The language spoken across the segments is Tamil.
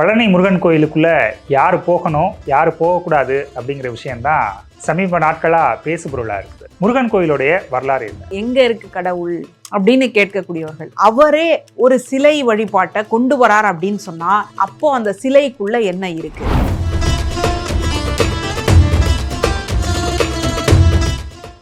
பழனி முருகன் கோயிலுக்குள்ளே யார் போகணும் யார் போகக்கூடாது அப்படிங்கிற விஷயம்தான் சமீப நாட்களாக பேசுபொருளாக இருக்குது. முருகன் கோயிலுடைய வரலாறு என்ன? எங்கே இருக்கு கடவுள் அப்படின்னு கேட்கக்கூடியவர்கள். அவரே ஒரு சிலை வழிபாட்டை கொண்டு வரார் அப்படின்னு சொன்னால் அப்போ அந்த சிலைக்குள்ளே என்ன இருக்குது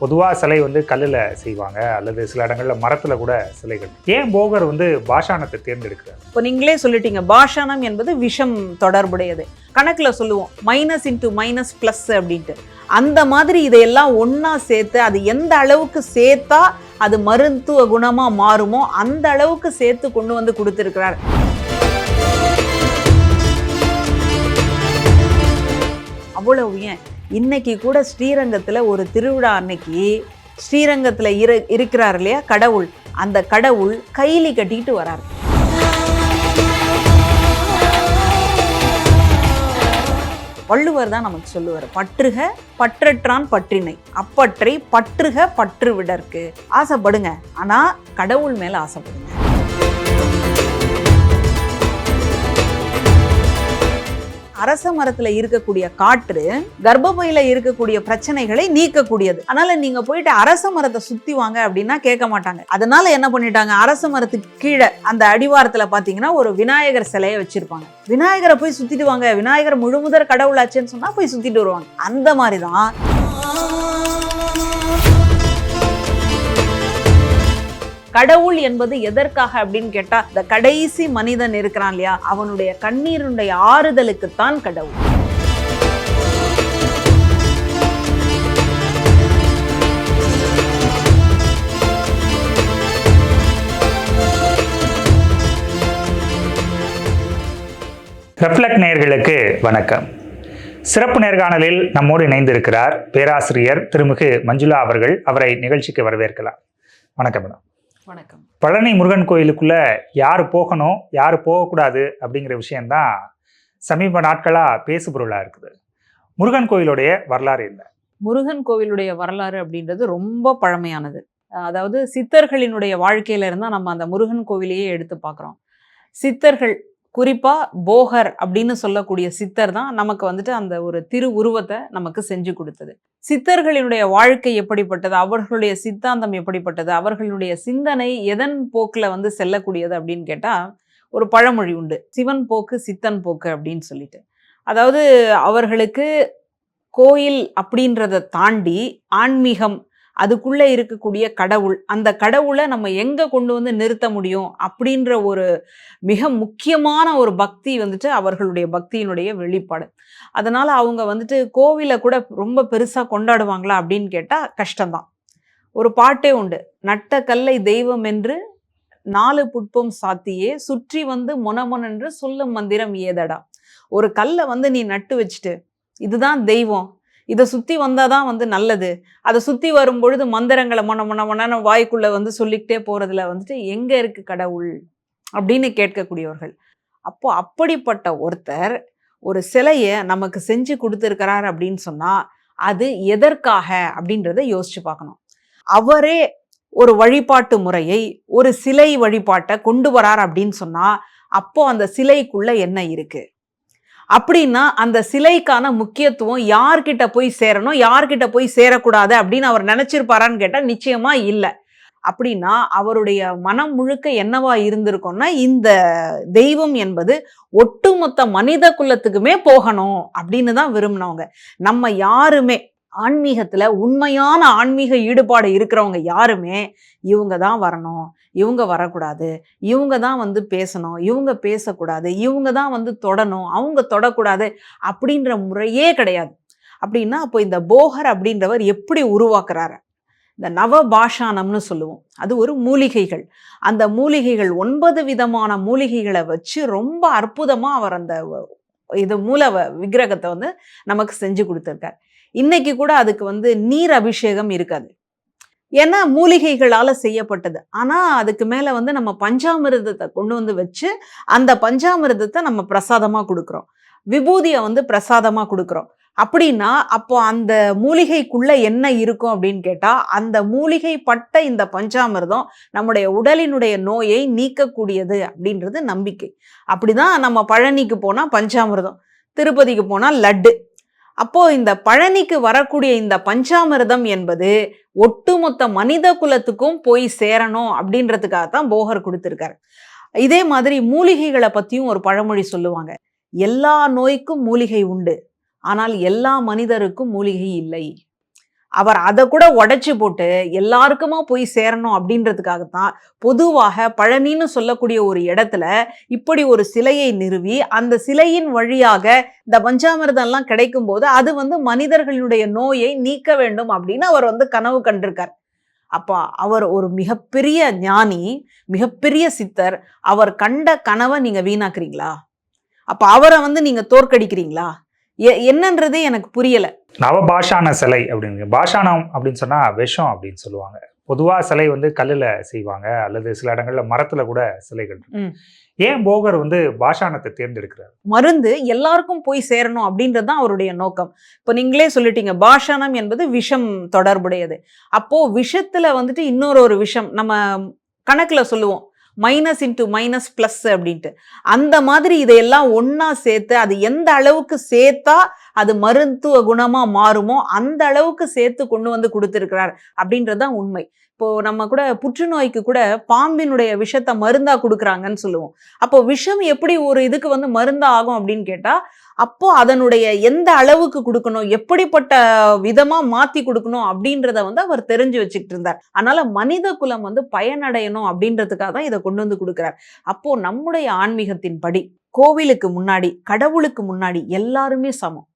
பொதுவாக சிலை வந்து கல்லில் செய்வாங்க. அல்லது சில இடங்களில் மரத்தில் கூட சிலைகள். ஏன் போகர் வந்து பாஷாணத்தை தேர்ந்தெடுக்கிறார்? இப்போ நீங்களே சொல்லிட்டீங்க. பாஷானம் என்பது விஷம் தொடர்புடையது. கணக்கில் சொல்லுவோம். மைனஸ் இன்ட்டு மைனஸ் ப்ளஸ் அப்படின்ட்டு. அந்த மாதிரி இதையெல்லாம் ஒன்றா சேர்த்து அது எந்த அளவுக்கு சேர்த்தா அது மருத்துவ குணமாக மாறுமோ அந்த அளவுக்கு சேர்த்து கொண்டு வந்து கொடுத்துருக்கிறார். அவ்வளவு ஏன்? இன்றைக்கி கூட ஸ்ரீரங்கத்தில் ஒரு திருவிழா அன்னைக்கு ஸ்ரீரங்கத்தில் இரு இருக்கிறார் இல்லையா? கடவுள். அந்த கடவுள் கைலி கட்டிட்டு வரார். வள்ளுவர் தான் நமக்கு சொல்லுவார் பற்றுக பற்றற்றான் பற்றினை. அப்பற்றை பற்றுக பற்று விடற்கு ஆசைப்படுங்க. ஆனால் கடவுள் மேலே ஆசைப்படுங்க. அரச மரத்துல இருக்கக்கூடிய காற்று கர்ப்பப்பையில இருக்கக்கூடிய பிரச்சனைகளை நீக்கக்கூடியது. அதனால நீங்க போயிட்டு அரச மரத்தை சுத்தி வாங்க அப்படின்னா கேட்க மாட்டாங்க. அதனால என்ன பண்ணிட்டாங்க? அரச மரத்துக்கு கீழே அந்த அடிவாரத்துல பாத்தீங்கன்னா ஒரு விநாயகர் சிலையை வச்சிருப்பாங்க. விநாயகரை போய் சுத்திட்டு வாங்க. விநாயகர் முழுமுதற் கடவுளாச்சேன்னு சொன்னா போய் சுத்திட்டு வருவாங்க. அந்த மாதிரி கடவுள் என்பது எதற்காக அப்படின்னு கேட்டா இந்த கடைசி மனிதன் இருக்கிறான் இல்லையா? அவனுடைய கண்ணீருடைய ஆறுதலுக்குத்தான் கடவுள். ரெஃப்ளெக்ட் நேயர்களுக்கு வணக்கம். சிறப்பு நேர்காணலில் நம்மோடு இணைந்திருக்கிறார் பேராசிரியர் திருமிகு மஞ்சுளா அவர்கள். அவரை நிகழ்ச்சிக்கு வரவேற்கலாம். வணக்கம் மேடம். வணக்கம். பழனி முருகன் கோயிலுக்குள்ள யார் போகணும் யார் போகக்கூடாது அப்படிங்கிற விஷயம்தான் சமீப நாட்களா பேசுபொருளா இருக்குது. முருகன் கோயிலுடைய வரலாறு என்ன? முருகன் கோவிலுடைய வரலாறு அப்படின்றது ரொம்ப பழமையானது. அதாவது சித்தர்களினுடைய வாழ்க்கையில இருந்தா நம்ம அந்த முருகன் கோவிலையே எடுத்து பார்க்குறோம். சித்தர்கள் குறிப்பாக போகர் அப்படின்னு சொல்லக்கூடிய சித்தர் தான் நமக்கு வந்துட்டு அந்த ஒரு திரு உருவத்தை நமக்கு செஞ்சு கொடுத்தது. சித்தர்களினுடைய வாழ்க்கை எப்படிப்பட்டது? அவர்களுடைய சித்தாந்தம் எப்படிப்பட்டது? அவர்களுடைய சிந்தனை எதன் போக்கில் வந்து செல்லக்கூடியது அப்படின்னு கேட்டால் ஒரு பழமொழி உண்டு. சிவன் போக்கு சித்தன் போக்கு அப்படின்னு சொல்லிட்டு. அதாவது அவர்களுக்கு கோயில் அப்படின்றத தாண்டி ஆன்மீகம் அதுக்குள்ளே இருக்கக்கூடிய கடவுள் அந்த கடவுளை நம்ம எங்கே கொண்டு வந்து நிறுத்த முடியும் அப்படின்ற ஒரு மிக முக்கியமான ஒரு பக்தி வந்துட்டு அவர்களுடைய பக்தியினுடைய வெளிப்பாடு. அதனால் அவங்க வந்துட்டு கோவிலை கூட ரொம்ப பெருசாக கொண்டாடுவாங்களா அப்படின்னு கேட்டால் கஷ்டம்தான். ஒரு பாட்டே உண்டு நட்ட கல்லை தெய்வம் என்று நாலு புட்பம் சாத்தியே சுற்றி வந்து முனமுனன்று சொல்லும் மந்திரம் ஏதடா. ஒரு கல்லை வந்து நீ நட்டு வச்சுட்டு இதுதான் தெய்வம் இதை சுற்றி வந்தால் தான் வந்து நல்லது. அதை சுற்றி வரும் பொழுது மந்திரங்களை மொன மொன மொன வாய்க்குள்ளே வந்து சொல்லிக்கிட்டே போகிறதுல வந்துட்டு எங்கே இருக்குது கடவுள்? அப்படின்னு கேட்கக்கூடியவர்கள். அப்போ அப்படிப்பட்ட ஒருத்தர் ஒரு சிலையை நமக்கு செஞ்சு கொடுத்துருக்கிறார் அப்படின்னு சொன்னால் அது எதற்காக அப்படின்றத யோசிச்சு பார்க்கணும். அவரே ஒரு வழிபாட்டு முறையை ஒரு சிலை வழிபாட்டை கொண்டு வரார் அப்படின்னு சொன்னால் அப்போ அந்த சிலைக்குள்ள என்ன இருக்குது அப்படின்னா அந்த சிலைக்கான முக்கியத்துவம் யார்கிட்ட போய் சேரணும் யார்கிட்ட போய் சேரக்கூடாது அப்படின்னு அவர் நினைச்சிருப்பாரான்னு கேட்டால் நிச்சயமா இல்லை. அப்படின்னா அவருடைய மனம் முழுக்க என்னவா இருந்திருக்கும்னா இந்த தெய்வம் என்பது ஒட்டுமொத்த மனித குலத்துக்குமே போகணும் அப்படின்னு தான் விரும்பினவங்க. நம்ம யாருமே ஆன்மீகத்தில் உண்மையான ஆன்மீக ஈடுபாடு இருக்கிறவங்க யாருமே இவங்க தான் வரணும். இவங்க வரக்கூடாது. இவங்க தான் வந்து பேசணும். இவங்க பேசக்கூடாது. இவங்க தான் வந்து தொடணும். அவங்க தொடக்கூடாது அப்படின்ற முறையே கிடையாது. அப்படின்னா அப்போ இந்த போகர் அப்படின்றவர் எப்படி உருவாக்குறாரு? இந்த நவ பாஷானம்னு சொல்லுவோம். அது ஒரு மூலிகைகள். அந்த மூலிகைகள் ஒன்பது விதமான மூலிகைகளை வச்சு ரொம்ப அற்புதமாக அவர் அந்த இது மூல வ- விக்கிரகத்தை வந்து நமக்கு செஞ்சு கொடுத்துருக்கார். இன்னைக்கு கூட அதுக்கு வந்து நீர் அபிஷேகம் இருக்காது ஏன்னா மூலிகைகளால் செய்யப்பட்டது. ஆனால் அதுக்கு மேலே வந்து நம்ம பஞ்சாமிர்தத்தை கொண்டு வந்து வச்சு அந்த பஞ்சாமிர்தத்தை நம்ம பிரசாதமாக கொடுக்குறோம். விபூதியை வந்து பிரசாதமாக கொடுக்குறோம். அப்படின்னா அப்போ அந்த மூலிகைக்குள்ளே என்ன இருக்கும் அப்படின்னு கேட்டால் அந்த மூலிகை பட்ட இந்த பஞ்சாமிர்தம் நம்முடைய உடலினுடைய நோயை நீக்கக்கூடியது அப்படின்றது நம்பிக்கை. அப்படிதான் நம்ம பழனிக்கு போனால் பஞ்சாமிர்தம் திருப்பதிக்கு போனால் லட்டு. அப்போ இந்த பழனிக்கு வரக்கூடிய இந்த பஞ்சாமிர்தம் என்பது ஒட்டுமொத்த மனித குலத்துக்கும் போய் சேரணும் அப்படின்றதுக்காக தான் போகர் கொடுத்துருக்காரு. இதே மாதிரி மூலிகைகளை பற்றியும் ஒரு பழமொழி சொல்லுவாங்க. எல்லா நோய்க்கும் மூலிகை உண்டு. ஆனால் எல்லா மனிதருக்கும் மூலிகை இல்லை. அவர் அதை கூட உடைச்சு போட்டு எல்லாருக்குமா போய் சேரணும் அப்படின்றதுக்காகத்தான் பொதுவாக பழனின்னு சொல்லக்கூடிய ஒரு இடத்துல இப்படி ஒரு சிலையை நிறுவி அந்த சிலையின் வழியாக இந்த பஞ்சாமிரதமெல்லாம் கிடைக்கும் போது அது வந்து மனிதர்களுடைய நோயை நீக்க வேண்டும் அப்படின்னு அவர் வந்து கனவு கண்டிருக்கார். அப்போ அவர் ஒரு மிகப்பெரிய ஞானி மிகப்பெரிய சித்தர். அவர் கண்ட கனவை நீங்கள் வீணாக்குறீங்களா? அப்போ அவரை வந்து நீங்கள் தோற்கடிக்கிறீங்களா? எ- என்னன்றதே எனக்கு புரியலை. நவபாஷான சிலை அப்படின்னு பாஷானம் அப்படின்னு சொன்னா விஷம் அப்படின்னு சொல்லுவாங்க. பொதுவா சிலை வந்து கல்லுல செய்வாங்க. அல்லது சில இடங்கள்ல மரத்துல கூட சிலைகள். ஏன் போகர் வந்து பாஷானத்தை தேர்ந்தெடுக்கிறார்? மருந்து எல்லாருக்கும் போய் சேரணும் அப்படின்றது தான் அவருடைய நோக்கம். இப்போ நீங்களே சொல்லிட்டீங்க பாஷானம் என்பது விஷம் தொடர்புடையது. அப்போ விஷத்துல வந்துட்டு இன்னொரு ஒரு விஷம் நம்ம கணக்குல சொல்லுவோம். மைனஸ் இன்ட்டு மைனஸ் ப்ளஸ் அப்படின்ட்டு. அந்த மாதிரி இதையெல்லாம் ஒன்றா சேர்த்து அது எந்த அளவுக்கு சேர்த்தா அது மருத்துவ குணமா மாறுமோ அந்த அளவுக்கு சேர்த்து கொண்டு வந்து கொடுத்துருக்கிறார் அப்படின்றது தான் உண்மை. இப்போ நம்ம கூட புற்றுநோய்க்கு கூட பாம்பினுடைய விஷத்தை மருந்தா கொடுக்குறாங்கன்னு சொல்லுவோம். அப்போ விஷம் எப்படி ஒரு இதுக்கு வந்து மருந்தா ஆகும் அப்படின்னு கேட்டா அப்போ அதனுடைய எந்த அளவுக்கு கொடுக்கணும் எப்படிப்பட்ட விதமா மாத்தி கொடுக்கணும் அப்படின்றத வந்து அவர் தெரிஞ்சு வச்சுக்கிட்டு இருந்தார். அதனால மனித குலம் வந்து பயனடையணும் அப்படின்றதுக்காக தான் இதை கொண்டு வந்து கொடுக்குறார். அப்போ நம்முடைய ஆன்மீகத்தின் படி கோவிலுக்கு முன்னாடி கடவுளுக்கு முன்னாடி எல்லாருமே சமம்.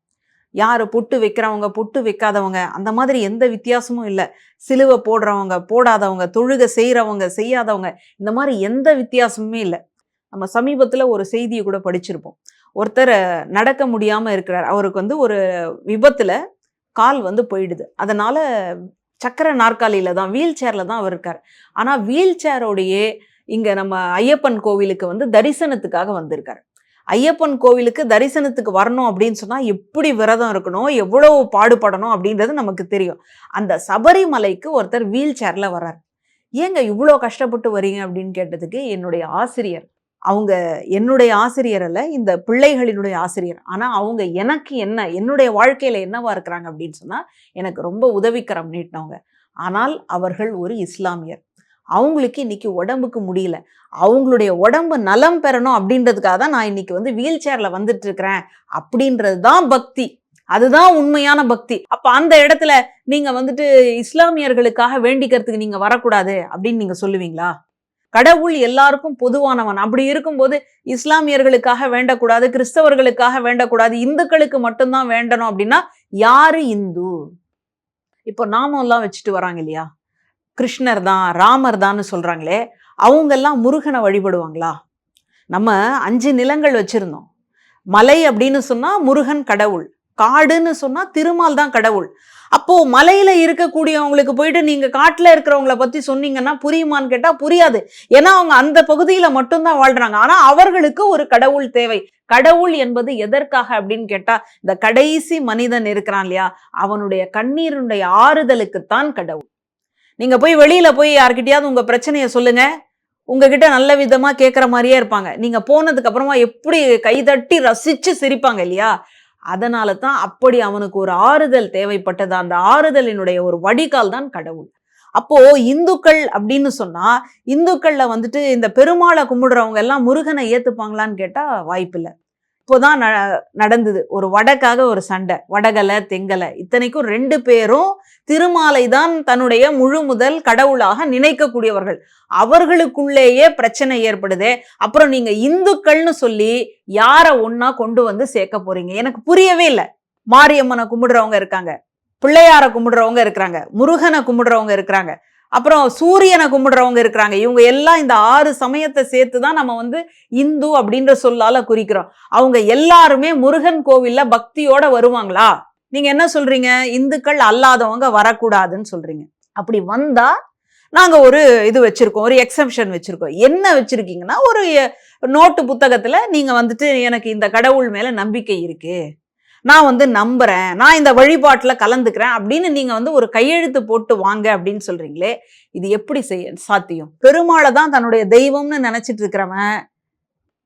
யார் புட்டு வைக்கிறவங்க புட்டு வைக்காதவங்க அந்த மாதிரி எந்த வித்தியாசமும் இல்லை. சிலுவை போடுறவங்க போடாதவங்க தொழுகை செய்கிறவங்க செய்யாதவங்க இந்த மாதிரி எந்த வித்தியாசமுமே இல்லை. நம்ம சமீபத்தில் ஒரு செய்தியை கூட படிச்சிருப்போம். ஒருத்தர் நடக்க முடியாமல் இருக்கிறார். அவருக்கு வந்து ஒரு விபத்தில் கால் வந்து போயிடுது. அதனால் சக்கர நாற்காலியில தான் வீல் சேரில் தான் அவர் இருக்கார். ஆனால் வீல் சேரோடையே இங்கே நம்ம ஐயப்பன் கோவிலுக்கு வந்து தரிசனத்துக்காக வந்திருக்கார். ஐயப்பன் கோவிலுக்கு தரிசனத்துக்கு வரணும் அப்படின்னு சொன்னால் எப்படி விரதம் இருக்கணும் எவ்வளவு பாடுபடணும் அப்படின்றது நமக்கு தெரியும். அந்த சபரிமலைக்கு ஒருத்தர் வீல் சேர்ல வர்றார். ஏங்க இவ்வளோ கஷ்டப்பட்டு வரீங்க அப்படின்னு கேட்டதுக்கு என்னுடைய ஆசிரியர். அவங்க என்னுடைய ஆசிரியர் அல்ல இந்த பிள்ளைகளினுடைய ஆசிரியர். ஆனால் அவங்க எனக்கு என்ன என்னுடைய வாழ்க்கையில் என்னவா இருக்கிறாங்க அப்படின்னு சொன்னால் எனக்கு ரொம்ப உதவிக்கரம் நீட்டினவங்க. ஆனால் அவர்கள் ஒரு இஸ்லாமியர். அவங்களுக்கு இன்னைக்கு உடம்புக்கு முடியல. அவங்களுடைய உடம்பு நலம் பெறணும் அப்படின்றதுக்காக தான் நான் இன்னைக்கு வந்து வீல் சேர்ல வந்துட்டு இருக்கிறேன் அப்படின்றது தான் பக்தி. அதுதான் உண்மையான பக்தி. அப்ப அந்த இடத்துல நீங்க வந்துட்டு இஸ்லாமியர்களுக்காக வேண்டிக்கிறதுக்கு நீங்க வரக்கூடாது அப்படின்னு நீங்க சொல்லுவீங்களா? கடவுள் எல்லாருக்கும் பொதுவானவன். அப்படி இருக்கும்போது இஸ்லாமியர்களுக்காக வேண்டக்கூடாது கிறிஸ்தவர்களுக்காக வேண்டக்கூடாது இந்துக்களுக்கு மட்டும்தான் வேண்டணும் அப்படின்னா யாரு இந்து? இப்போ நாமம் எல்லாம் வச்சுட்டு வராங்க இல்லையா? கிருஷ்ணர் தான் ராமர் தான்னு சொல்கிறாங்களே அவங்கெல்லாம் முருகனை வழிபடுவாங்களா? நம்ம அஞ்சு நிலங்கள் வச்சுருந்தோம். மலை அப்படின்னு சொன்னால் முருகன் கடவுள் காடுன்னு சொன்னால் திருமால் தான் கடவுள். அப்போது மலையில் இருக்கக்கூடியவங்களுக்கு போயிட்டு நீங்கள் காட்டில் இருக்கிறவங்கள பற்றி சொன்னீங்கன்னா புரியுமான்னு கேட்டால் புரியாது. ஏன்னா அவங்க அந்த பகுதியில் மட்டும்தான் வாழ்கிறாங்க ஆனால் அவர்களுக்கு ஒரு கடவுள் தேவை. கடவுள் என்பது எதற்காக அப்படின்னு கேட்டால் இந்த கடைசி மனிதன் இருக்கிறான் இல்லையா? அவனுடைய கண்ணீருடைய ஆறுதலுக்குத்தான் கடவுள். நீங்கள் போய் வெளியில் போய் யார்கிட்டயாவது உங்கள் பிரச்சனையை சொல்லுங்கள் உங்ககிட்ட நல்ல விதமாக கேட்குற மாதிரியே இருப்பாங்க. நீங்கள் போனதுக்கப்புறமா எப்படி கைதட்டி ரசிச்சு சிரிப்பாங்க இல்லையா? அதனால தான் அப்படி அவனுக்கு ஒரு ஆறுதல் தேவைப்பட்டது. அந்த ஆறுதலினுடைய ஒரு வடிகால் தான் கடவுள். அப்போ இந்துக்கள் அப்படின்னு சொன்னா இந்துக்கள்ல வந்துட்டு இந்த பெருமாளை கும்பிடுறவங்க எல்லாம் முருகனை ஏத்துப்பாங்களான்னு கேட்டா வாய்ப்பில்லை. இப்போதான் ந- நடந்தது. ஒரு வடக்காக ஒரு சண்டை. வடகலை தெங்கலை. இத்தனைக்கும் ரெண்டு பேரும் திருமாலை தான் தன்னுடைய முழு முதல் கடவுளாக நினைக்கக்கூடியவர்கள். அவர்களுக்குள்ளேயே பிரச்சனை ஏற்படுதே. அப்புறம் நீங்க இந்துக்கள்னு சொல்லி யாரை ஒன்னா கொண்டு வந்து சேர்க்க போறீங்க? எனக்கு புரியவே இல்லை. மாரியம்மனை கும்பிடுறவங்க இருக்காங்க. பிள்ளையார கும்பிடுறவங்க இருக்கிறாங்க. முருகனை கும்பிடுறவங்க இருக்கிறாங்க. அப்புறம் சூரியனை கும்பிடுறவங்க இருக்கிறாங்க. இவங்க எல்லாம் இந்த ஆறு சமயத்தை சேர்த்து தான் நம்ம வந்து இந்து அப்படின்ற சொல்லால குறிக்கிறோம். அவங்க எல்லாருமே முருகன் கோவில்ல பக்தியோட வருவாங்களா? நீங்க என்ன சொல்றீங்க? இந்துக்கள் அல்லாதவங்க வரக்கூடாதுன்னு சொல்றீங்க. அப்படி வந்தா நாங்க ஒரு இது வச்சிருக்கோம் ஒரு எக்ஸம்ஷன் வச்சிருக்கோம். என்ன வச்சிருக்கீங்கன்னா ஒரு நோட்டு புத்தகத்துல நீங்க வந்துட்டு எனக்கு இந்த கடவுள் மேல நம்பிக்கை இருக்கு. நான் வந்து நம்புறேன் நான் இந்த வழிபாட்டில் கலந்துக்கிறேன் அப்படின்னு நீங்கள் வந்து ஒரு கையெழுத்து போட்டு வாங்க அப்படின்னு சொல்கிறீங்களே இது எப்படி செய்ய சாத்தியம்? பெருமாளை தான் தன்னுடைய தெய்வம்னு நினச்சிட்டு இருக்கிறவன்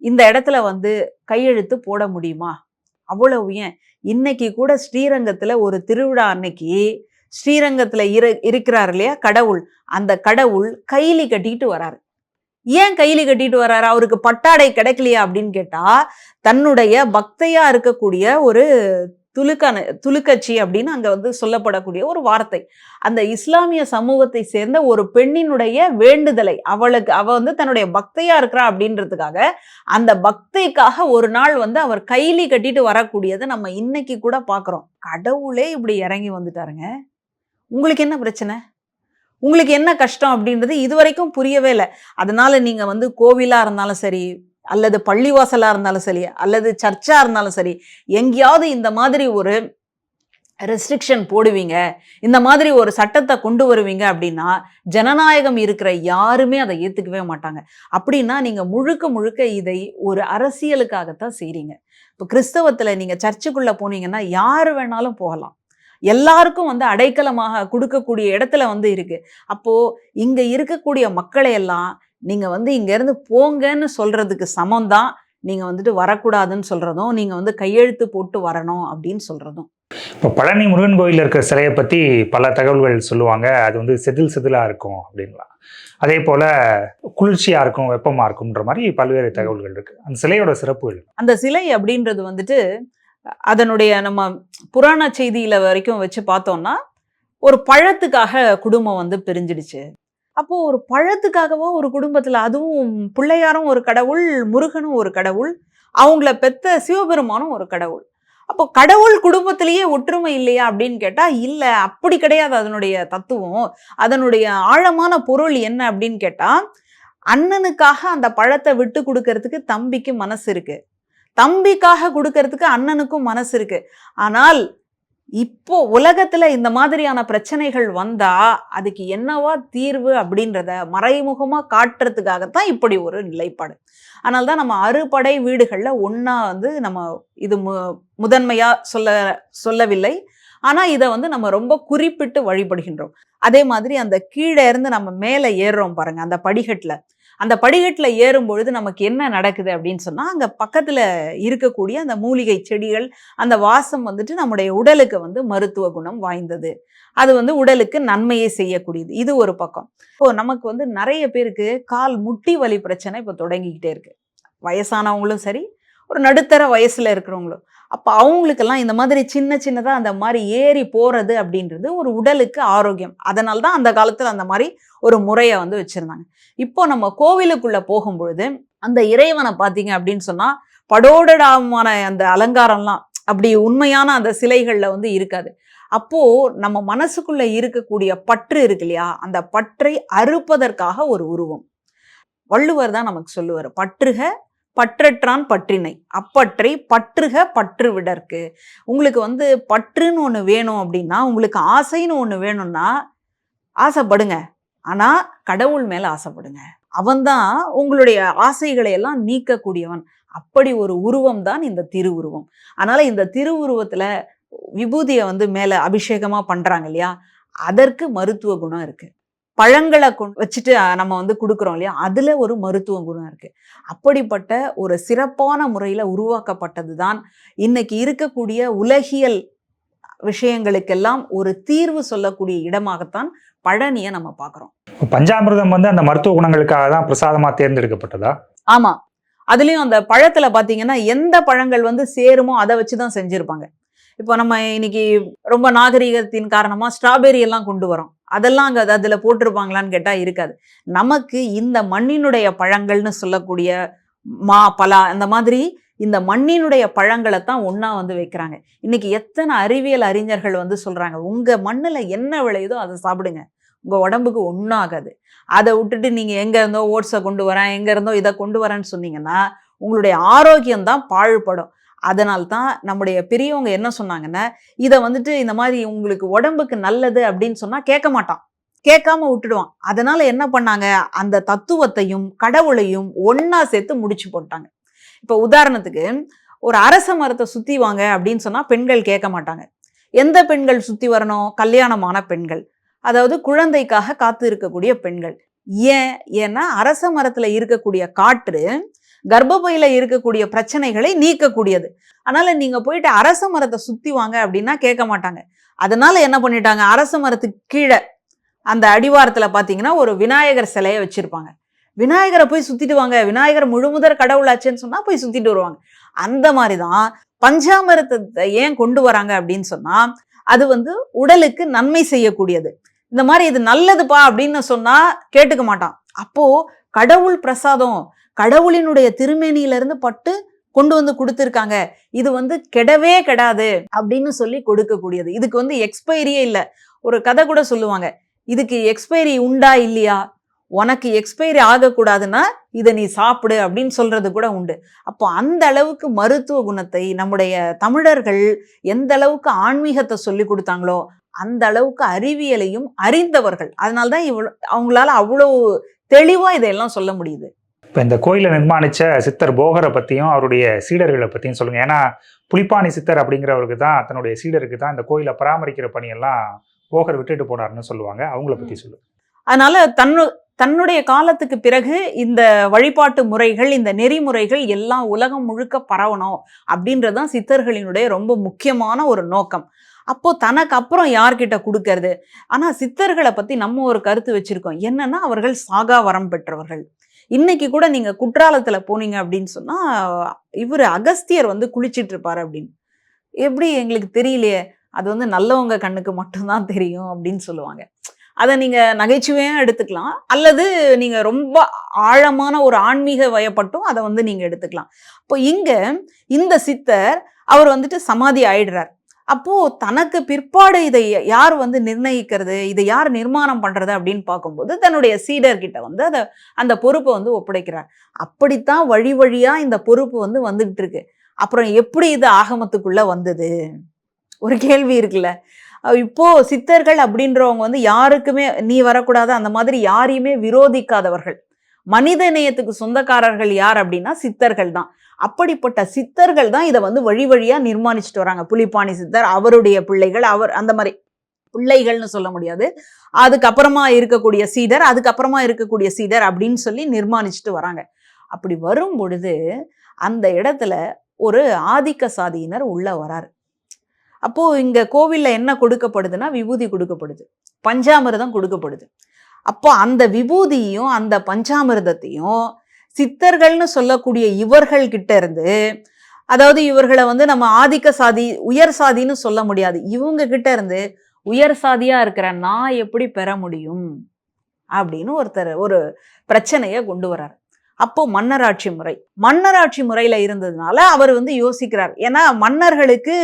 இந்த இடத்துல வந்து கையெழுத்து போட முடியுமா? அவ்வளவு ஏன்? இன்னைக்கு கூட ஸ்ரீரங்கத்தில் ஒரு திருவிழா அன்னைக்கு ஸ்ரீரங்கத்தில் இரு இருக்கிறார் இல்லையா கடவுள். அந்த கடவுள் கைலி கட்டிக்கிட்டு வராரு. ஏன் கையில் கட்டிட்டு வர்றாரு? அவருக்கு பட்டாடை கிடைக்கலையா அப்படின்னு கேட்டா தன்னுடைய பக்தையா இருக்கக்கூடிய ஒரு துலுக்கான துலுக்கச்சி அப்படின்னு அங்கே வந்து சொல்லப்படக்கூடிய ஒரு வார்த்தை. அந்த இஸ்லாமிய சமூகத்தை சேர்ந்த ஒரு பெண்ணினுடைய வேண்டுதலை அவளுக்கு அவ வந்து தன்னுடைய பக்தையா இருக்கிறா அப்படின்றதுக்காக அந்த பக்தைக்காக ஒரு நாள் வந்து அவர் கைலி கட்டிட்டு வரக்கூடியதை நம்ம இன்னைக்கு கூட பார்க்குறோம் கடவுளே இப்படி இறங்கி வந்துட்டாருங்க. உங்களுக்கு என்ன பிரச்சனை? உங்களுக்கு என்ன கஷ்டம் அப்படின்றது இதுவரைக்கும் புரியவே இல்லை. அதனால நீங்கள் வந்து கோவிலாக இருந்தாலும் சரி அல்லது பள்ளிவாசலாக இருந்தாலும் சரி அல்லது சர்ச்சாக இருந்தாலும் சரி எங்கேயாவது இந்த மாதிரி ஒரு ரெஸ்ட்ரிக்ஷன் போடுவீங்க இந்த மாதிரி ஒரு சட்டத்தை கொண்டு வருவீங்க அப்படின்னா ஜனநாயகம் இருக்கிற யாருமே அதை ஏற்றுக்கவே மாட்டாங்க. அப்படின்னா நீங்கள் முழுக்க முழுக்க இதை ஒரு அரசியலுக்காகத்தான் செய்கிறீங்க இப்போ கிறிஸ்தவத்தில் நீங்கள் சர்ச்சுக்குள்ளே போனீங்கன்னா யார் வேணாலும் போகலாம். எல்லாருக்கும் வந்து அடைக்கலமாக கொடுக்கக்கூடிய இடத்துல வந்து இருக்கு. அப்போ இங்க இருக்கக்கூடிய மக்களை எல்லாம் நீங்க வந்து இங்க இருந்து போங்கன்னு சொல்றதுக்கு சமம் தான் நீங்க வந்துட்டு வரக்கூடாதுன்னு சொல்றதும் நீங்க வந்து கையெழுத்து போட்டு வரணும் அப்படின்னு சொல்றதும். இப்போ பழனி முருகன் கோயிலில் இருக்கிற சிலையை பற்றி பல தகவல்கள் சொல்லுவாங்க. அது வந்து செதில் செதிலாக இருக்கும் அப்படின்லாம். அதே போல் குளிர்ச்சியாக இருக்கும் வெப்பமாக இருக்கும்ன்ற மாதிரி பல்வேறு தகவல்கள் இருக்குது அந்த சிலையோட சிறப்புகள்? அந்த சிலை அப்படின்றது வந்துட்டு அதனுடைய நம்ம புராண செய்தியில் வரைக்கும் வச்சு பார்த்தோம்னா ஒரு பழத்துக்காக குடும்பம் வந்து பிரிஞ்சிடுச்சு. அப்போ ஒரு பழத்துக்காகவோ ஒரு குடும்பத்தில் அதுவும் பிள்ளையாரும் ஒரு கடவுள் முருகனும் ஒரு கடவுள் அவங்கள பெத்த சிவபெருமானும் ஒரு கடவுள். அப்போ கடவுள் குடும்பத்திலேயே ஒற்றுமை இல்லையா அப்படின்னு கேட்டால் இல்லை அப்படி கிடையாது அதனுடைய தத்துவம். அதனுடைய ஆழமான பொருள் என்ன அப்படின்னு கேட்டால் அண்ணனுக்காக அந்த பழத்தை விட்டு கொடுக்கறதுக்கு தம்பிக்கு மனசு இருக்கு. தம்பிக்காக கொடுக்கறதுக்கு அண்ணனுக்கும் மனசு இருக்கு. ஆனால் இப்போ உலகத்துல இந்த மாதிரியான பிரச்சனைகள் வந்தா அதுக்கு என்னவா தீர்வு அப்படின்றத மறைமுகமா காட்டுறதுக்காகத்தான் இப்படி ஒரு நிலைப்பாடு. அதனால தான் நம்ம அறுபடை வீடுகள்ல ஒன்றா வந்து நம்ம இது மு முதன்மையா சொல்ல சொல்லவில்லை. ஆனால் இதை வந்து நம்ம ரொம்ப குறிப்பிட்டு வழிபடுகின்றோம். அதே மாதிரி அந்த கீழே இருந்து நம்ம மேலே ஏறுறோம் பாருங்க அந்த படிக்கட்டில் அந்த படிக்கட்டில் ஏறும் பொழுது நமக்கு என்ன நடக்குது அப்படின்னு சொன்னால் அங்கே பக்கத்தில் இருக்கக்கூடிய அந்த மூலிகை செடிகள் அந்த வாசம் வந்துட்டு நம்முடைய உடலுக்கு வந்து மருத்துவ குணம் வாய்ந்தது. அது வந்து உடலுக்கு நன்மையை செய்யக்கூடியது. இது ஒரு பக்கம். இப்போ நமக்கு வந்து நிறைய பேருக்கு கால் முட்டி வலி பிரச்சனை இப்போ தொடங்கிக்கிட்டே இருக்கு. வயசானவங்களும் சரி ஒரு நடுத்தர வயசில் இருக்கிறவங்களும். அப்போ அவங்களுக்கெல்லாம் இந்த மாதிரி சின்ன சின்னதாக அந்த மாதிரி ஏறி போகிறது அப்படின்றது ஒரு உடலுக்கு ஆரோக்கியம். அதனால தான் அந்த காலத்தில் அந்த மாதிரி ஒரு முறையை வந்து வச்சுருந்தாங்க. இப்போ நம்ம கோவிலுக்குள்ளே போகும்பொழுது அந்த இறைவனை பார்த்தீங்க அப்படின்னு சொன்னால் படோடடாமான அந்த அலங்காரம்லாம் அப்படி உண்மையான அந்த சிலைகளில் வந்து இருக்காது. அப்போது நம்ம மனசுக்குள்ளே இருக்கக்கூடிய பற்று இருக்கு இல்லையா? அந்த பற்றை அறுப்பதற்காக ஒரு உருவம். வள்ளுவர் தான் நமக்கு சொல்லுவார் பற்றுக பற்றற்றான் பற்றினை. அப்பற்றை பற்றுக பற்று விடற்கு உங்களுக்கு வந்து பற்றுன்னு ஒன்று வேணும் அப்படின்னா உங்களுக்கு ஆசைன்னு ஒன்று வேணும்னா ஆசைப்படுங்க. ஆனால் கடவுள் மேலே ஆசைப்படுங்க. அவன்தான் உங்களுடைய ஆசைகளை எல்லாம் நீக்கக்கூடியவன். அப்படி ஒரு உருவம் தான் இந்த திருவுருவம். அதனால் இந்த திருவுருவத்தில் விபூதியை வந்து மேலே அபிஷேகமாக பண்ணுறாங்க இல்லையா? அதற்கு மருத்துவ குணம் இருக்குது பழங்களை கொண்டு வச்சுட்டு நம்ம வந்து கொடுக்குறோம் இல்லையா? அதுல ஒரு மருத்துவ குணம் இருக்கு. அப்படிப்பட்ட ஒரு சிறப்பான முறையில உருவாக்கப்பட்டது தான் இன்னைக்கு இருக்கக்கூடிய உலகியல் விஷயங்களுக்கெல்லாம் ஒரு தீர்வு சொல்லக்கூடிய இடமாகத்தான் பழனியை நம்ம பார்க்குறோம் பஞ்சாமிர்தம் வந்து அந்த மருத்துவ குணங்களுக்காக தான் பிரசாதமாக தேர்ந்தெடுக்கப்பட்டதா? ஆமா. அதுலயும் அந்த பழத்துல பாத்தீங்கன்னா எந்த பழங்கள் வந்து சேருமோ அதை வச்சுதான் செஞ்சிருப்பாங்க. இப்போ நம்ம இன்னைக்கு ரொம்ப நாகரீகத்தின் காரணமாக ஸ்ட்ராபெரி எல்லாம் கொண்டு வரோம் அதெல்லாம் அங்கே அதில் போட்டிருப்பாங்களான்னு கேட்டால் இருக்காது. நமக்கு இந்த மண்ணினுடைய பழங்கள்னு சொல்லக்கூடிய மா பலா அந்த மாதிரி இந்த மண்ணினுடைய பழங்களை தான் ஒன்றா வந்து வைக்கிறாங்க. இன்னைக்கு எத்தனை அறிவியல் அறிஞர்கள் வந்து சொல்கிறாங்க உங்கள் மண்ணில் என்ன விளையுதோ அதை சாப்பிடுங்க. உங்கள் உடம்புக்கு ஒன்றும் ஆகாது. அதை விட்டுட்டு நீங்கள் எங்கே இருந்தோ ஓட்ஸை கொண்டு வரேன் எங்கே இருந்தோ இதை கொண்டு வரேன்னு சொன்னீங்கன்னா உங்களுடைய ஆரோக்கியம் தான் பாழ்படும். அதனால் தான் நம்முடைய பெரியவங்க என்ன சொன்னாங்கன்னா இதை வந்துட்டு இந்த மாதிரி உங்களுக்கு உடம்புக்கு நல்லது அப்படின்னு சொன்னால் கேட்க மாட்டான். கேட்காம விட்டுடுவான். அதனால என்ன பண்ணாங்க? அந்த தத்துவத்தையும் கடவுளையும் ஒன்னா சேர்த்து முடிச்சு போட்டாங்க. இப்போ உதாரணத்துக்கு ஒரு அரச மரத்தை சுற்றி வாங்க அப்படின்னு சொன்னால் பெண்கள் கேட்க மாட்டாங்க. எந்த பெண்கள் சுற்றி வரணும்? கல்யாணமான பெண்கள். அதாவது குழந்தைக்காக காத்து இருக்கக்கூடிய பெண்கள். ஏன்? ஏன்னா அரச மரத்தில் இருக்கக்கூடிய காற்று கர்ப்பமையில் இருக்கக்கூடிய பிரச்சனைகளை நீக்கக்கூடியது. அதனால் நீங்கள் போயிட்டு அரச மரத்தை சுற்றி வாங்க அப்படின்னா கேட்க மாட்டாங்க. அதனால் என்ன பண்ணிட்டாங்க? அரச மரத்துக்கு கீழே அந்த அடிவாரத்தில் பார்த்தீங்கன்னா ஒரு விநாயகர் சிலையை வச்சுருப்பாங்க. விநாயகரை போய் சுற்றிட்டு வாங்க. விநாயகர் முழுமுதற் கடவுளாச்சுன்னு சொன்னால் போய் சுற்றிட்டு வருவாங்க. அந்த மாதிரி தான் பஞ்சாமிரத்தை ஏன் கொண்டு வராங்க அப்படின்னு சொன்னால் அது வந்து உடலுக்கு நன்மை செய்யக்கூடியது. இந்த மாதிரி இது நல்லதுப்பா அப்படின்னு சொன்னால் கேட்டுக்க மாட்டான். அப்போது கடவுள் பிரசாதம் கடவுளினுடைய திருமேனியிலிருந்து பட்டு கொண்டு வந்து கொடுத்துருக்காங்க. இது வந்து கெடவே கெடாது அப்படின்னு சொல்லி கொடுக்கக்கூடியது. இதுக்கு வந்து எக்ஸ்பைரியே இல்லை. ஒரு கதை கூட சொல்லுவாங்க. இதுக்கு எக்ஸ்பைரி உண்டா இல்லையா? உனக்கு எக்ஸ்பைரி ஆகக்கூடாதுன்னா இதை நீ சாப்பிடு அப்படின்னு சொல்றது கூட உண்டு. அப்போ அந்த அளவுக்கு மருத்துவ குணத்தை நம்முடைய தமிழர்கள் எந்த அளவுக்கு ஆன்மீகத்தை சொல்லி கொடுத்தாங்களோ அந்த அளவுக்கு அறிவியலையும் அறிந்தவர்கள். அதனால்தான் இவ்வளோ அவங்களால அவ்வளோ தெளிவாக இதையெல்லாம் சொல்ல முடியுது. இப்போ இந்த கோயிலை நிர்மாணிச்ச சித்தர் போகரை பற்றியும் அவருடைய சீடர்களை பற்றியும் சொல்லுங்க. ஏன்னா புலிப்பாணி சித்தர் அப்படிங்கிறவருக்கு தான் தன்னுடைய சீடருக்கு தான் இந்த கோயிலை பராமரிக்கிற பணியெல்லாம் போகர் விட்டுட்டு போனாருன்னு சொல்லுவாங்க. அவங்கள பற்றி சொல்லுங்க. அதனால தன்னு தன்னுடைய காலத்துக்கு பிறகு இந்த வழிபாட்டு முறைகள் இந்த நெறிமுறைகள் எல்லாம் உலகம் முழுக்க பரவணும் அப்படின்றதுதான் சித்தர்களினுடைய ரொம்ப முக்கியமான ஒரு நோக்கம். அப்போ தனக்கு அப்புறம் யார்கிட்ட கொடுக்கறது? ஆனா சித்தர்களை பத்தி நம்ம ஒரு கருத்து வச்சிருக்கோம். என்னன்னா அவர்கள் சாகா வரம் பெற்றவர்கள். இன்னைக்கு கூட நீங்க குற்றாலத்துல போனீங்க அப்படின்னு சொன்னா இவர் அகஸ்தியர் வந்து குளிச்சிட்டு இருப்பாரு அப்படின்னு. எப்படி எங்களுக்கு தெரியலையே அது வந்து நல்லவங்க கண்ணுக்கு மட்டும்தான் தெரியும் அப்படின்னு சொல்லுவாங்க. அதை நீங்க நகைச்சுவையாக எடுத்துக்கலாம். அல்லது நீங்க ரொம்ப ஆழமான ஒரு ஆன்மீக வயப்பட்டும் அதை வந்து நீங்க எடுத்துக்கலாம். இப்போ இங்க இந்த சித்தர் அவர் வந்துட்டு சமாதி ஆயிடுறார். அப்போ தனக்கு பிற்பாடு இதை யார் வந்து நிர்ணயிக்கிறது? இதை யார் நிர்மாணம் பண்றது அப்படின்னு பார்க்கும்போது தன்னுடைய சீடர் கிட்ட வந்து அதை அந்த பொறுப்பை வந்து ஒப்படைக்கிறார். அப்படித்தான் வழி வழியா இந்த பொறுப்பு வந்து வந்துகிட்டு இருக்கு. அப்புறம் எப்படி இது ஆகமத்துக்குள்ள வந்தது? ஒரு கேள்வி இருக்குல்ல. இப்போது இப்போ சித்தர்கள் அப்படின்றவங்க வந்து யாருக்குமே நீ வரக்கூடாது அந்த மாதிரி யாரையுமே விரோதிக்காதவர்கள். மனித நேயத்துக்கு சொந்தக்காரர்கள் யார் அப்படின்னா சித்தர்கள் தான். அப்படிப்பட்ட சித்தர்கள் தான் இதை வந்து வழி வழியாக நிர்மாணிச்சுட்டு வராங்க. புலிப்பாணி சித்தர் அவருடைய பிள்ளைகள் அவர் அந்த மாதிரி பிள்ளைகள்னு சொல்ல முடியாது. அதுக்கப்புறமா இருக்கக்கூடிய சீடர் அதுக்கப்புறமா இருக்கக்கூடிய சீடர் அப்படின்னு சொல்லி நிர்மாணிச்சுட்டு வராங்க. அப்படி வரும் பொழுது அந்த இடத்துல ஒரு ஆதிக்க சாதியினர் உள்ள வராரு. அப்போ இங்க கோவில்ல என்ன கொடுக்கப்படுதுன்னா விபூதி கொடுக்கப்படுது. பஞ்சாமிர்தம் கொடுக்கப்படுது. அப்போ அந்த விபூதியும் அந்த பஞ்சாமிர்தத்தையும் சித்தர்கள்னு சொல்லக்கூடிய இவர்கள் கிட்ட இருந்து அதாவது இவர்களை வந்து நம்ம ஆதிக்க சாதி உயர் சாதின்னு சொல்ல முடியாது. இவங்க கிட்ட இருந்து உயர் சாதியா இருக்கிற நான் எப்படி பெற முடியும்? அப்படின்னு ஒருத்தர் ஒரு பிரச்சனையை கொண்டு வர்றார். அப்போ மன்னராட்சி முறை. மன்னராட்சி முறையில இருந்ததுனால அவர் வந்து யோசிக்கிறார். ஏன்னா மன்னர்களுக்கு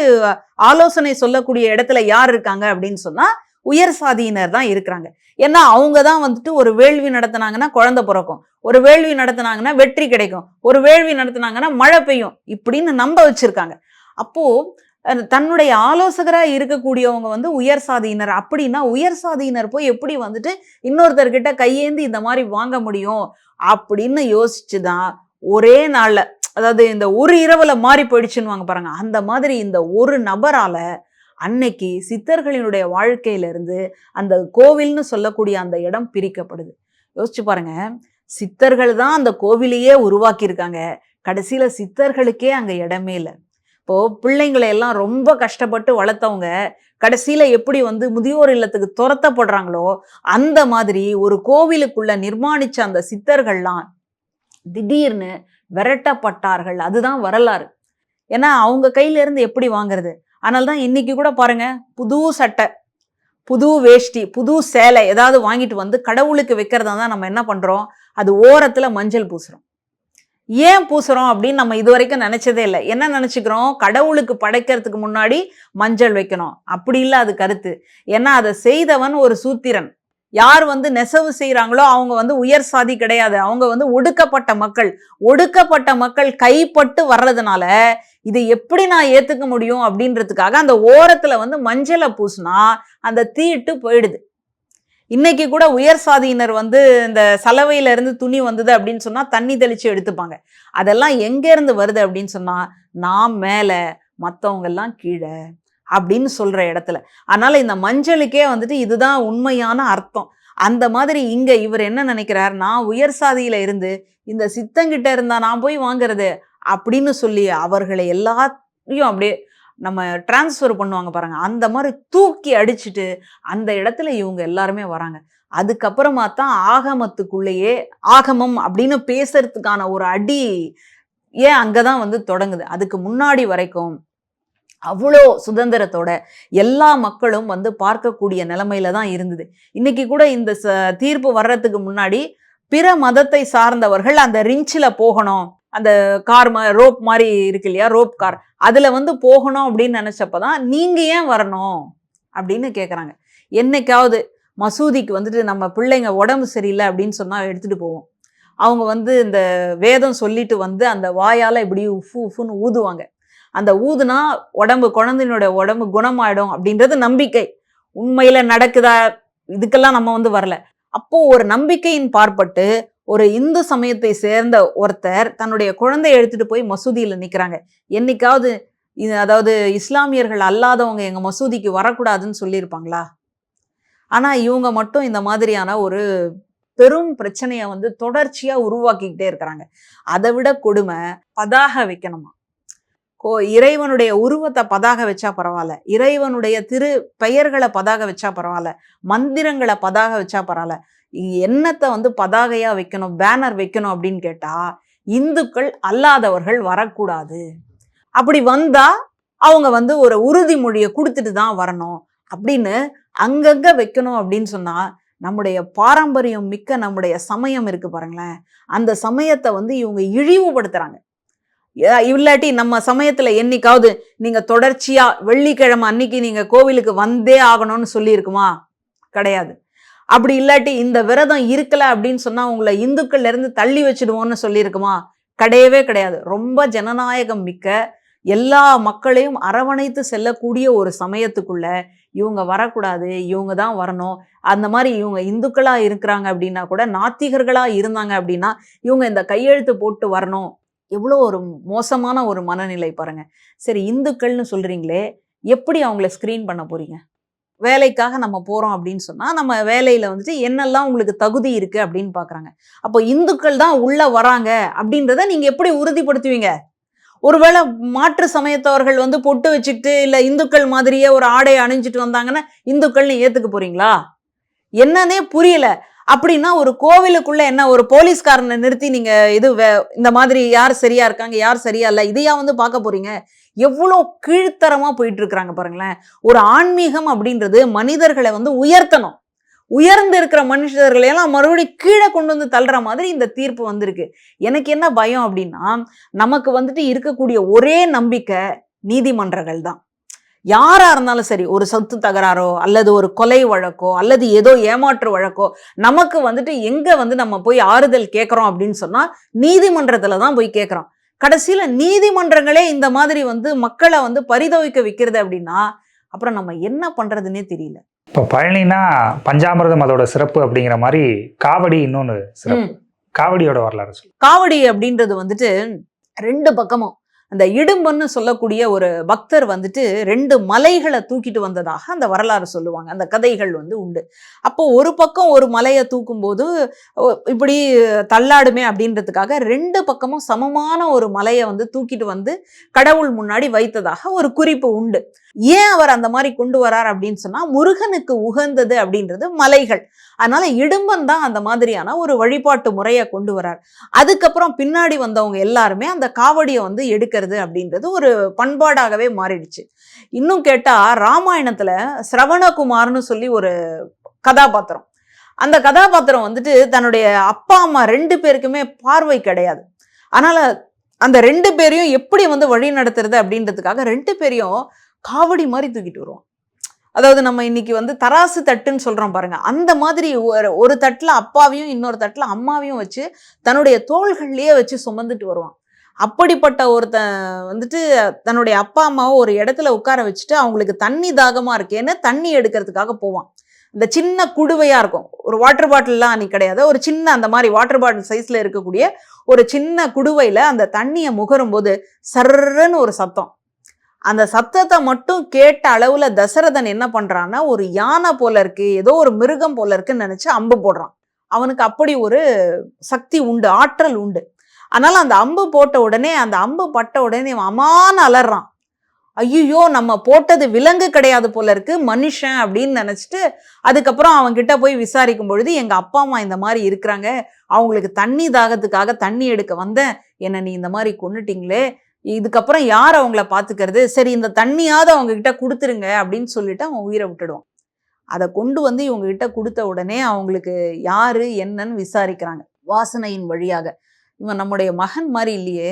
ஆலோசனை சொல்லக்கூடிய இடத்துல யார் இருக்காங்க அப்படின்னு சொன்னா உயர் சாதியினர் தான் இருக்கிறாங்க. ஏன்னா அவங்க தான் வந்துட்டு ஒரு வேள்வி நடத்தினாங்கன்னா குழந்தை பிறக்கும். ஒரு வேள்வி நடத்துனாங்கன்னா வெற்றி கிடைக்கும். ஒரு வேள்வி நடத்துனாங்கன்னா மழை பெய்யும் இப்படின்னு நம்ப வச்சிருக்காங்க. அப்போ தன்னுடைய ஆலோசகராக இருக்கக்கூடியவங்க வந்து உயர் சாதியினர். அப்படின்னா உயர் சாதியினர் போய் எப்படி வந்துட்டு இன்னொருத்தர்கிட்ட கையேந்தி இந்த மாதிரி வாங்க முடியும்? அப்படின்னு யோசிச்சுதான் ஒரே நாளில். அதாவது இந்த ஒரு இரவில் மாறி போயிடுச்சுன்னு வாங்க பாருங்க. அந்த மாதிரி இந்த ஒரு நபரால் அன்னைக்கு சித்தர்களினுடைய வாழ்க்கையிலிருந்து அந்த கோவில்னு சொல்லக்கூடிய அந்த இடம் பிரிக்கப்படுது. யோசிச்சு பாருங்க. சித்தர்கள் தான் அந்த கோவிலையே உருவாக்கியிருக்காங்க. கடைசியில் சித்தர்களுக்கே அங்கே இடமே இல்லை. இப்போது பிள்ளைங்களை எல்லாம் ரொம்ப கஷ்டப்பட்டு வளர்த்தவங்க கடைசியில் எப்படி வந்து முதியோர் இல்லத்துக்கு துரத்தப்படுறாங்களோ அந்த மாதிரி ஒரு கோவிலுக்குள்ள நிர்மாணித்த அந்த சித்தர்கள்லாம் திடீர்னு விரட்டப்பட்டார்கள். அதுதான் வரலாறு. ஏன்னா அவங்க கையிலேருந்து எப்படி வாங்குறது? அதனால தான் இன்றைக்கி கூட பாருங்கள் புது சட்டை புது வேஷ்டி புது சேலை ஏதாவது வாங்கிட்டு வந்து கடவுளுக்கு வைக்கிறதா தான் நம்ம என்ன பண்ணுறோம் அது ஓரத்தில் மஞ்சள் பூசுகிறோம் ஏன் பூசுகிறோம் அப்படின்னு நம்ம இது வரைக்கும் நினச்சதே இல்லை. என்ன நினச்சிக்கிறோம்? கடவுளுக்கு படைக்கிறதுக்கு முன்னாடி மஞ்சள் வைக்கணும். அப்படி இல்லை அது கருத்து. ஏன்னா அதை செய்தவன் ஒரு சூத்திரன். யார் வந்து நெசவு செய்கிறாங்களோ அவங்க வந்து உயர் சாதி கிடையாது. அவங்க வந்து ஒடுக்கப்பட்ட மக்கள். ஒடுக்கப்பட்ட மக்கள் கைப்பட்டு வர்றதுனால இதை எப்படி நான் ஏற்றுக்க முடியும் அப்படின்றதுக்காக அந்த ஓரத்தில் வந்து மஞ்சளை பூசினா அந்த தீட்டு போயிடுது. இன்னைக்கு கூட உயர் சாதியினர் வந்து இந்த சலவையிலேருந்து துணி வந்தது அப்படின்னு சொன்னால் தண்ணி தெளித்து எடுத்துப்பாங்க. அதெல்லாம் எங்கேருந்து வருது அப்படின்னு சொன்னால் நான் மேலே மற்றவங்கெல்லாம் கீழே அப்படின்னு சொல்கிற இடத்துல. அதனால் இந்த மஞ்சளுக்கே வந்துட்டு இதுதான் உண்மையான அர்த்தம். அந்த மாதிரி இங்கே இவர் என்ன நினைக்கிறார்? நான் உயர் சாதியில் இருந்து இந்த சித்தங்கிட்ட இருந்தால் நான் போய் வாங்குறது அப்படின்னு சொல்லி அவர்களை எல்லாத்தையும் அப்படியே நம்ம டிரான்ஸ்ஃபர் பண்ணுவாங்க பாருங்க. அந்த மாதிரி தூக்கி அடிச்சுட்டு அந்த இடத்துல இவங்க எல்லாருமே வராங்க. அதுக்கப்புறமா தான் ஆகமத்துக்குள்ளேயே ஆகமம் அப்படின்னு பேசுறதுக்கான ஒரு அடி ஏன் அங்கே தான் வந்து தொடங்குது? அதுக்கு முன்னாடி வரைக்கும் அவ்வளோ சுதந்திரத்தோட எல்லா மக்களும் வந்து பார்க்கக்கூடிய நிலைமையில தான் இருந்தது. இன்னைக்கு கூட இந்த ச- தீர்ப்பு வர்றதுக்கு முன்னாடி பிற மதத்தை சார்ந்தவர்கள் அந்த ரிஞ்சில் போகணும். அந்த கார் மா ரோப் மாதிரி இருக்கு இல்லையா? ரோப் கார் அதில் வந்து போகணும் அப்படின்னு நினைச்சப்பதான் நீங்கள் ஏன் வரணும் அப்படின்னு கேட்குறாங்க என்னைக்காவது மசூதிக்கு வந்துட்டு நம்ம பிள்ளைங்க உடம்பு சரியில்லை அப்படின்னு சொன்னால் எடுத்துகிட்டு போவோம். அவங்க வந்து இந்த வேதம் சொல்லிட்டு வந்து அந்த வாயால் இப்படி உஃபு உஃபுன்னு ஊதுவாங்க. அந்த ஊதுனா உடம்பு குழந்தையினோட உடம்பு குணமாயிடும் அப்படின்றது நம்பிக்கை. உண்மையில் நடக்குதா? இதுக்கெல்லாம் நம்ம வந்து வரல. அப்போது ஒரு நம்பிக்கையின் பார்ப்பட்டு ஒரு இந்து சமயத்தை சேர்ந்த ஒருத்தர் தன்னுடைய குழந்தையை எடுத்துட்டு போய் மசூதியில் நிற்கிறாங்க என்னைக்காவது இது அதாவது இஸ்லாமியர்கள் அல்லாதவங்க எங்கள் மசூதிக்கு வரக்கூடாதுன்னு சொல்லியிருப்பாங்களா? ஆனால் இவங்க மட்டும் இந்த மாதிரியான ஒரு பெரும் பிரச்சனையை வந்து தொடர்ச்சியாக உருவாக்கிக்கிட்டே இருக்கிறாங்க. அதை விட கொடுமை பதாக வைக்கணுமா? கோ இறைவனுடைய உருவத்தை பதாக வச்சா பரவாயில்ல. இறைவனுடைய திரு பெயர்களை பதாக வச்சா பரவாயில்ல. மந்திரங்களை பதாக வச்சா பரவாயில்ல. என்னத்தை வந்து பதாகையாக வைக்கணும் பேனர் வைக்கணும் அப்படின்னு கேட்டால் இந்துக்கள் அல்லாதவர்கள் வரக்கூடாது. அப்படி வந்தால் அவங்க வந்து ஒரு உறுதிமொழியை கொடுத்துட்டு தான் வரணும். அப்படின்னு அங்கங்கே வைக்கணும் அப்படின்னு சொன்னால் நம்முடைய பாரம்பரியம் மிக்க நம்முடைய சமயம் இருக்கு பாருங்களேன். அந்த சமயத்தை வந்து இவங்க இழிவுபடுத்துறாங்க. ஏ- இல்லாட்டி நம்ம சமயத்துல என்னைக்காவது நீங்க தொடர்ச்சியா வெள்ளிக்கிழமை அன்னைக்கு நீங்க கோவிலுக்கு வந்தே ஆகணும்னு சொல்லியிருக்குமா? கிடையாது. அப்படி இல்லாட்டி இந்த விரதம் இருக்கல அப்படின்னு சொன்னா உங்களை இந்துக்கள்ல இருந்து தள்ளி வச்சிடுவோம்னு சொல்லியிருக்குமா? கிடையவே கிடையாது. ரொம்ப ஜனநாயகம் மிக்க எல்லா மக்களையும் அரவணைத்து செல்லக்கூடிய ஒரு சமயத்துக்குள்ள இவங்க வரக்கூடாது இவங்க தான் வரணும். அந்த மாதிரி இவங்க இந்துக்களா இருக்கிறாங்க அப்படின்னா கூட நாத்திகர்களா இருந்தாங்க அப்படின்னா இவங்க இந்த கையெழுத்து போட்டு வரணும். எவ்வளோ ஒரு மோசமான ஒரு மனநிலை பாருங்க. சரி இந்துக்கள்னு சொல்றீங்களே எப்படி அவங்கள ஸ்கிரீன் பண்ண போறீங்க? வேலைக்காக நம்ம போகிறோம் அப்படின்னு சொன்னால் நம்ம வேலையில் வந்துட்டு என்னெல்லாம் உங்களுக்கு தகுதி இருக்குது அப்படின்னு பார்க்குறாங்க அப்போ இந்துக்கள் தான் உள்ளே வராங்க அப்படின்றத நீங்கள் எப்படி உறுதிப்படுத்துவீங்க? ஒருவேளை மாற்று சமயத்தவர்கள் வந்து பொட்டு வச்சுக்கிட்டு இல்லை இந்துக்கள் மாதிரியே ஒரு ஆடை அணிஞ்சிட்டு வந்தாங்கன்னா இந்துக்கள்னு ஏற்றுக்க போகிறீங்களா என்னன்னே புரியல. அப்படின்னா ஒரு கோவிலுக்குள்ள என்ன ஒரு போலீஸ்காரனை நிறுத்தி நீங்க இது வே- இந்த மாதிரி யார் சரியா இருக்காங்க யார் சரியா இல்லை இதையா வந்து பார்க்க போறீங்க. எவ்வளோ கீழ்த்தரமா போயிட்டு இருக்கிறாங்க பாருங்களேன். ஒரு ஆன்மீகம் அப்படின்றது மனிதர்களை வந்து உயர்த்தணும். உயர்ந்து இருக்கிற மனுஷர்களை எல்லாம் மறுபடியும் கீழே கொண்டு வந்து தள்ளுற மாதிரி இந்த தீர்ப்பு வந்திருக்கு. எனக்கு என்ன பயம் அப்படின்னா நமக்கு வந்துட்டு இருக்கக்கூடிய ஒரே நம்பிக்கை நீதிமன்றங்கள் தான். யாரா இருந்தாலும் சரி ஒரு சொத்து தகராறோ அல்லது ஒரு கொலை வழக்கோ அல்லது ஏதோ ஏமாற்று வழக்கோ நமக்கு வந்துட்டு எங்க வந்து நம்ம போய் ஆறுதல் கேட்கறோம் அப்படின்னு சொன்னா நீதிமன்றத்துல தான் போய் கேட்கறோம் கடைசியில நீதிமன்றங்களே இந்த மாதிரி வந்து மக்களை வந்து பரிதவிக்க வைக்கிறது அப்படின்னா அப்புறம் நம்ம என்ன பண்றதுன்னே தெரியல. இப்போ பழனினா பஞ்சாமிர்தம் அதோட சிறப்பு அப்படிங்கிற மாதிரி காவடி இன்னொன்று சிறப்பு. காவடியோட வரலாறு காவடி அப்படின்றது வந்துட்டு ரெண்டு பக்கமும். அந்த இடும்பன்னு சொல்லக்கூடிய ஒரு பக்தர் வந்துட்டு ரெண்டு மலைகளை தூக்கிட்டு வந்ததாக அந்த வரலாறு சொல்லுவாங்க. அந்த கதைகள் வந்து உண்டு. அப்போ ஒரு பக்கம் ஒரு மலையை தூக்கும்போது இப்படி தள்ளாடுமே அப்படின்றதுக்காக ரெண்டு பக்கமும் சமமான ஒரு மலையை வந்து தூக்கிட்டு வந்து கடவுள் முன்னாடி வைத்ததாக ஒரு குறிப்பு உண்டு. ஏன் அவர் அந்த மாதிரி கொண்டு வரார் அப்படின்னு சொன்னா முருகனுக்கு உகந்தது அப்படின்றது மலைகள். அதனால இடும்பன் தான் அந்த மாதிரியான ஒரு வழிபாட்டு முறையை கொண்டு வரார். அதுக்கப்புறம் பின்னாடி வந்தவங்க எல்லாருமே அந்த காவடியை வந்து எடுக்கிறது அப்படின்றது ஒரு பண்பாடாகவே மாறிடுச்சு. இன்னும் கேட்டா ராமாயணத்துல சிரவணகுமார்னு சொல்லி ஒரு கதாபாத்திரம். அந்த கதாபாத்திரம் வந்துட்டு தன்னுடைய அப்பா அம்மா ரெண்டு பேருக்குமே பார்வை கிடையாது. அதனால அந்த ரெண்டு பேரையும் எப்படி வந்து வழி நடத்துறது அப்படின்றதுக்காக ரெண்டு பேரையும் காவடி மாதிரி தூக்கிட்டு வருவான். அதாவது நம்ம இன்னைக்கு வந்து தராசு தட்டுன்னு சொல்கிறோம் பாருங்க. அந்த மாதிரி ஒரு ஒரு தட்டில் அப்பாவையும் இன்னொரு தட்டில் அம்மாவையும் வச்சு தன்னுடைய தோள்கள்லேயே வச்சு சுமந்துட்டு வருவான். அப்படிப்பட்ட ஒருத்தன் வந்துட்டு தன்னுடைய அப்பா அம்மாவை ஒரு இடத்துல உட்கார வச்சுட்டு அவங்களுக்கு தண்ணி தாகமாக இருக்கேன்னு தண்ணி எடுக்கிறதுக்காக போவான். இந்த சின்ன குடுவையாக இருக்கும். ஒரு வாட்டர் பாட்டில்லாம் அன்றைக்கி கிடையாது. ஒரு சின்ன அந்த மாதிரி வாட்டர் பாட்டில் சைஸில் இருக்கக்கூடிய ஒரு சின்ன குடுவையில் அந்த தண்ணியை முகரும் போது ஒரு சத்தம். அந்த சத்தத்தை மட்டும் கேட்ட அளவுல தசரதன் என்ன பண்றான்னா ஒரு யானை போல இருக்கு ஏதோ ஒரு மிருகம் போல இருக்குன்னு நினைச்சு அம்பு போடுறான். அவனுக்கு அப்படி ஒரு சக்தி உண்டு ஆற்றல் உண்டு. அதனால அந்த அம்பு போட்ட உடனே அந்த அம்பு பட்ட உடனே இவன் அமான அலறான். ஐயோ நம்ம போட்டது விலங்கு கிடையாது போல இருக்கு மனுஷன் அப்படின்னு நினச்சிட்டு அதுக்கப்புறம் அவன்கிட்ட போய் விசாரிக்கும் பொழுது எங்கள் அப்பா அம்மா இந்த மாதிரி இருக்கிறாங்க. அவங்களுக்கு தண்ணி தாகத்துக்காக தண்ணி எடுக்க வந்தேன். என்னை நீ இந்த மாதிரி கொண்டுட்டிங்களே இதுக்கப்புறம் யார் அவங்கள பார்த்துக்கிறது? சரி இந்த தண்ணியாவது அவங்க கிட்ட கொடுத்துருங்க அப்படின்னு சொல்லிட்டு அவன் உயிரை விட்டுடுவான். அதை கொண்டு வந்து இவங்க கிட்ட கொடுத்த உடனே அவங்களுக்கு யார் என்னன்னு விசாரிக்கிறாங்க. வாசனையின் வழியாக. இவன் நம்முடைய மகன் மாதிரி இல்லையே.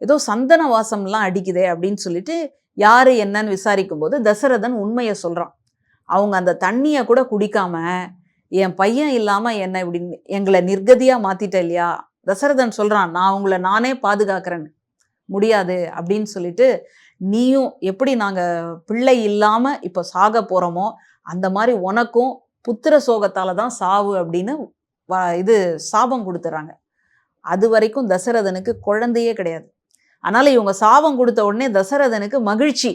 ஏதோ சந்தன வாசம்லாம் அடிக்குதே அப்படின்னு சொல்லிட்டு யார் என்னன்னு விசாரிக்கும் போது தசரதன் உண்மையை சொல்கிறான் அவங்க அந்த தண்ணியை கூட குடிக்காம என் பையன் இல்லாமல் என்ன இப்படி எங்களை நிர்கதியாக மாற்றிட்டேன் இல்லையா? தசரதன் சொல்கிறான் நான் உங்களை நானே பாதுகாக்கிறேன்னு. முடியாது அப்படின்னு சொல்லிட்டு நீயும் எப்படி நாங்கள் பிள்ளை இல்லாமல் இப்போ சாக போகிறோமோ அந்த மாதிரி உனக்கும் புத்திர சோகத்தால் தான் சாவு அப்படின்னு இது சாபம் கொடுத்துறாங்க. அது வரைக்கும் தசரதனுக்கு குழந்தையே கிடையாது. அதனால் இவங்க சாபம் கொடுத்த உடனே தசரதனுக்கு மகிழ்ச்சி.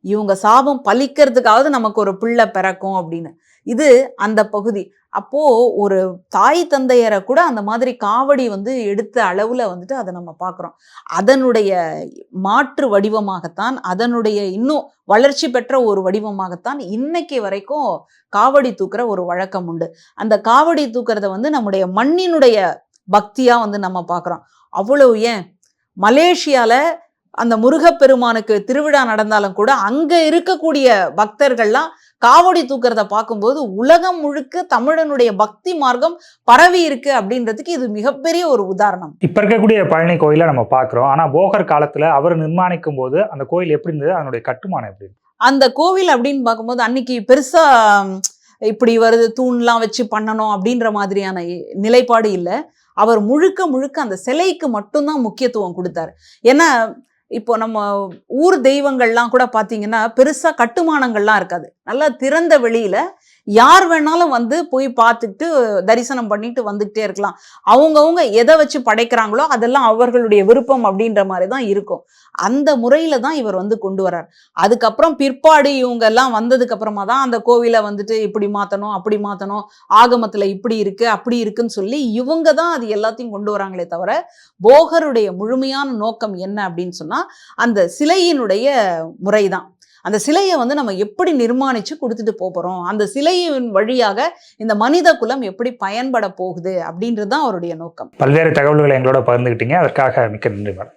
இவங்க சாபம் பலிக்கிறதுக்காவது நமக்கு ஒரு பிள்ளை பிறக்கும் அப்படின்னு. இது அந்த பகுதி. அப்போ ஒரு தாய் தந்தையரை கூட அந்த மாதிரி காவடி வந்து எடுத்த அளவுல வந்துட்டு அதை நம்ம பார்க்குறோம். அதனுடைய மாற்று வடிவமாகத்தான் அதனுடைய இன்னும் வளர்ச்சி பெற்ற ஒரு வடிவமாகத்தான் இன்னைக்கு வரைக்கும் காவடி தூக்குற ஒரு வழக்கம் உண்டு. அந்த காவடி தூக்குறத வந்து நம்முடைய மண்ணினுடைய பக்தியா வந்து நம்ம பார்க்குறோம். அவ்வளவு ஏன்? மலேசியால அந்த முருகப்பெருமானுக்கு திருவிழா நடந்தாலும் கூட அங்க இருக்கக்கூடிய பக்தர்கள்லாம் காவடி தூக்குறத பார்க்கும்போது உலகம் முழுக்க தமிழனுடைய பக்தி மார்க்கம் பரவி இருக்கு அப்படின்றதுக்கு இது மிகப்பெரிய ஒரு உதாரணம். இப்ப இருக்கக்கூடிய பழனி கோயிலை நம்ம பார்க்கிறோம். ஆனா போகர் காலத்துல அவர் நிர்மாணிக்கும் போது அந்த கோயில் எப்படி இருந்தது? அதனுடைய கட்டுமானம் எப்படி? அந்த கோவில் அப்படின்னு பார்க்கும்போது அன்னைக்கு பெருசா இப்படி வருது தூண்லாம் வச்சு பண்ணணும் அப்படின்ற மாதிரியான நிலைப்பாடு இல்லை. அவர் முழுக்க முழுக்க அந்த சிலைக்கு மட்டும்தான் முக்கியத்துவம் கொடுத்தாரு. ஏன்னா இப்போ நம்ம ஊர் தெய்வங்கள்லாம் கூட பார்த்தீங்கன்னா பெருசாக கட்டுமானங்கள்லாம் இருக்காது. நல்லா திறந்த வெளியில் யார் வேணாலும் வந்து போய் பார்த்துட்டு தரிசனம் பண்ணிட்டு வந்துகிட்டே இருக்கலாம். அவங்கவுங்க எதை வச்சு படைக்கிறாங்களோ அதெல்லாம் அவர்களுடைய விருப்பம் அப்படின்ற மாதிரி தான் இருக்கும். அந்த முறையில தான் இவர் வந்து கொண்டு வரார் அதுக்கப்புறம் பிற்பாடு இவங்க எல்லாம் வந்ததுக்கு அப்புறமா தான் அந்த கோவிலை வந்துட்டு இப்படி மாத்தணும் அப்படி மாத்தணும் ஆகமத்துல இப்படி இருக்கு அப்படி இருக்குன்னு சொல்லி இவங்க தான் அது எல்லாத்தையும் கொண்டு வராங்களே தவிர போகருடைய முழுமையான நோக்கம் என்ன அப்படின்னு சொன்னா அந்த சிலையினுடைய முறைதான் அந்த சிலையை வந்து நம்ம எப்படி நிர்மாணிச்சு கொடுத்துட்டு போகிறோம் அந்த சிலையின் வழியாக இந்த மனித குலம் எப்படி பயன்பட போகுது? அப்படின்றது தான் அவருடைய நோக்கம். பல்வேறு தகவல்களை எங்களோட பகிர்ந்துக்கிட்டீங்க அதற்காக மிக்க நன்றி மேடம்.